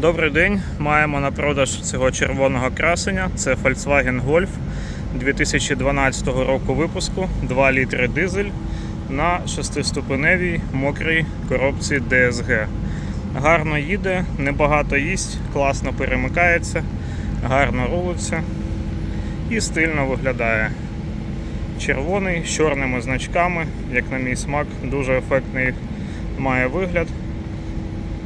Добрий день. Маємо на продаж цього червоного красення. Це Volkswagen Golf 2012 року випуску, 2 літри дизель на 6-ступеневій мокрій коробці DSG. Гарно їде, небагато їсть, класно перемикається, гарно рулиться і стильно виглядає. Червоний з чорними значками, як на мій смак, дуже ефектний має вигляд.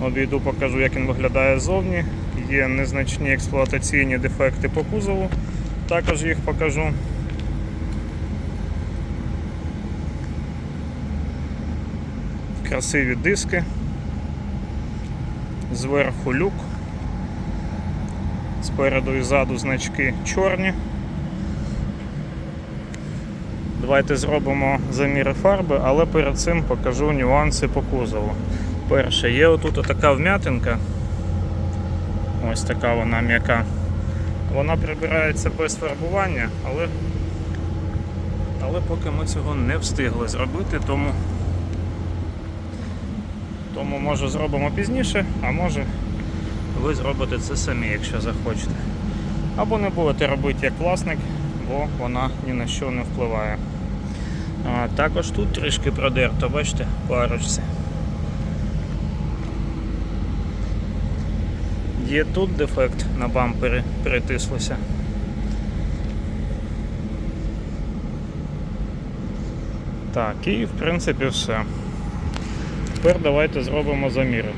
Обійду, покажу, як він виглядає ззовні. Є незначні експлуатаційні дефекти по кузову, також їх покажу. Красиві диски. Зверху люк. Спереду і ззаду значки чорні. Давайте зробимо заміри фарби, але перед цим покажу нюанси по кузову. Перше, є отут така вм'ятинка. Ось така вона м'яка. Вона прибирається без фарбування, але, але поки ми цього не встигли зробити, тому, тому може зробимо пізніше, а може ви зробите це самі, якщо захочете. Або не будете робити як власник, бо вона ні на що не впливає. А, також тут трішки продерто, бачите, по арочці. Є тут дефект на бампері, перетислося. Так, і в принципі все. Тепер давайте зробимо заміри.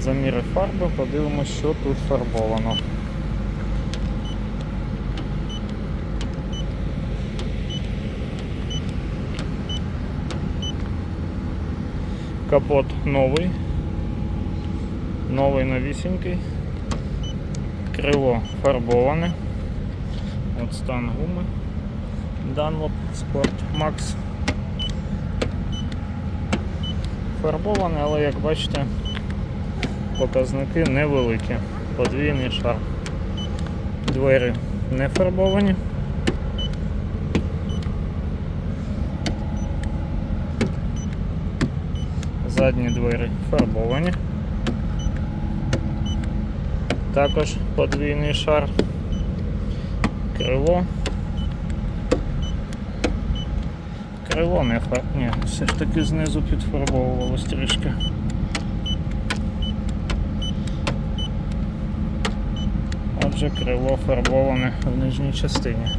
Заміри фарби, подивимося, що тут фарбовано. Капот новий. Новий новісінький. Криво фарбоване. От стан гуми. Dunlop Sport Max. Фарбоване, але як бачите, показники невеликі. Подвійний шар. Двері не фарбовані. Задні двері фарбовані. Також подвійний шар. Крило. Крило не фар... Ні, все ж таки знизу підфарбовувалось трішки. Отже, крило фарбоване в нижній частині.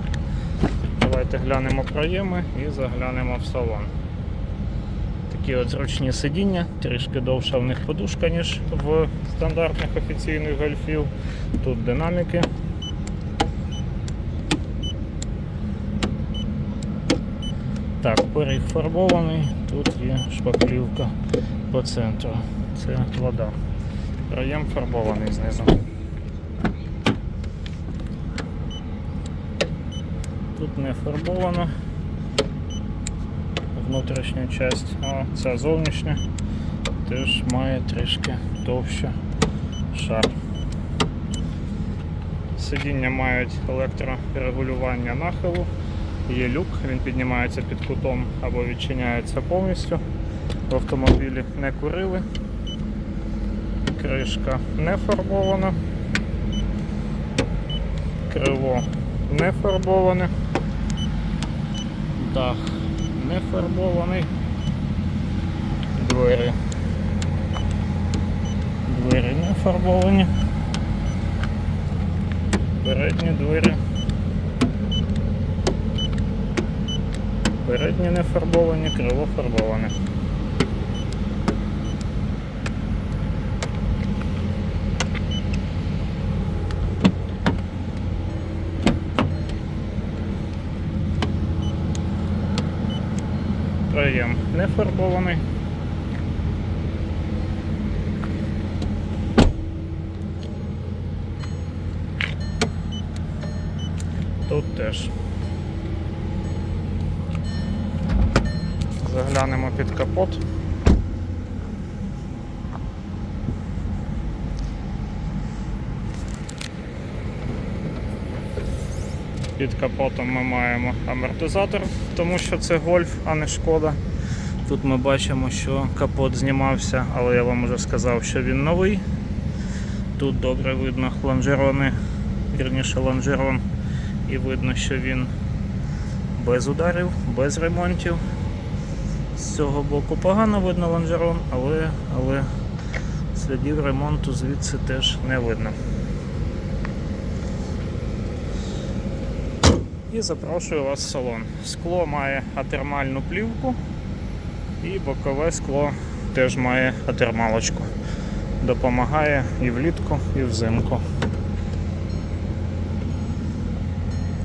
Давайте глянемо проєми і заглянемо в салон. Такі от зручні сидіння, трішки довша в них подушка, ніж в стандартних офіційних гольфів. Тут динаміки. Так, перег фарбований, тут є шпаклівка по центру. Це вода. Проєм фарбований знизу. Тут не фарбовано внутрішню часть, а ця зовнішня теж має трішки товще шар. Сидіння мають електрорегулювання нахилу, є люк, він піднімається під кутом або відчиняється повністю. В автомобілі не курили, кришка не фарбована, крило не фарбоване, дах не фарбований. Двері. Двері не фарбовані. Передні двері. Передні не фарбовані, крило фарбоване. Проєм не фарбований. Тут теж. Заглянемо під капот. Під капотом ми маємо амортизатор, тому що це гольф, а не шкода. Тут ми бачимо, що капот знімався, але я вам вже сказав, що він новий. Тут добре видно лонжерони, вірніше лонжерон, і видно, що він без ударів, без ремонтів. З цього боку погано видно лонжерон, але, але слідів ремонту звідси теж не видно. І запрошую вас в салон. Скло має атермальну плівку і бокове скло теж має атермалочку. Допомагає і влітку, і взимку.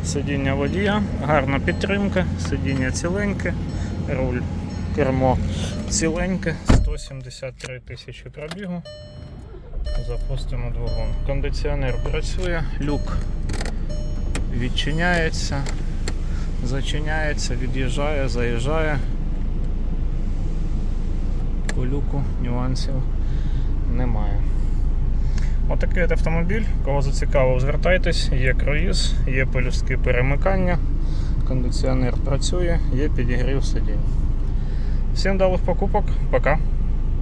Сидіння водія, гарна підтримка, сидіння ціленьке, руль, кермо ціленьке, 173 тисячі пробігу. Запустимо двигун. Кондиціонер працює, люк відчиняється, зачиняється, від'їжджає, заїжджає. По люку нюансів немає. Отакий от автомобіль. Кого зацікавив, звертайтесь, є круїз, є пелюстки перемикання, кондиціонер працює, є підігрів сидінь. Всім вдалих покупок, пока!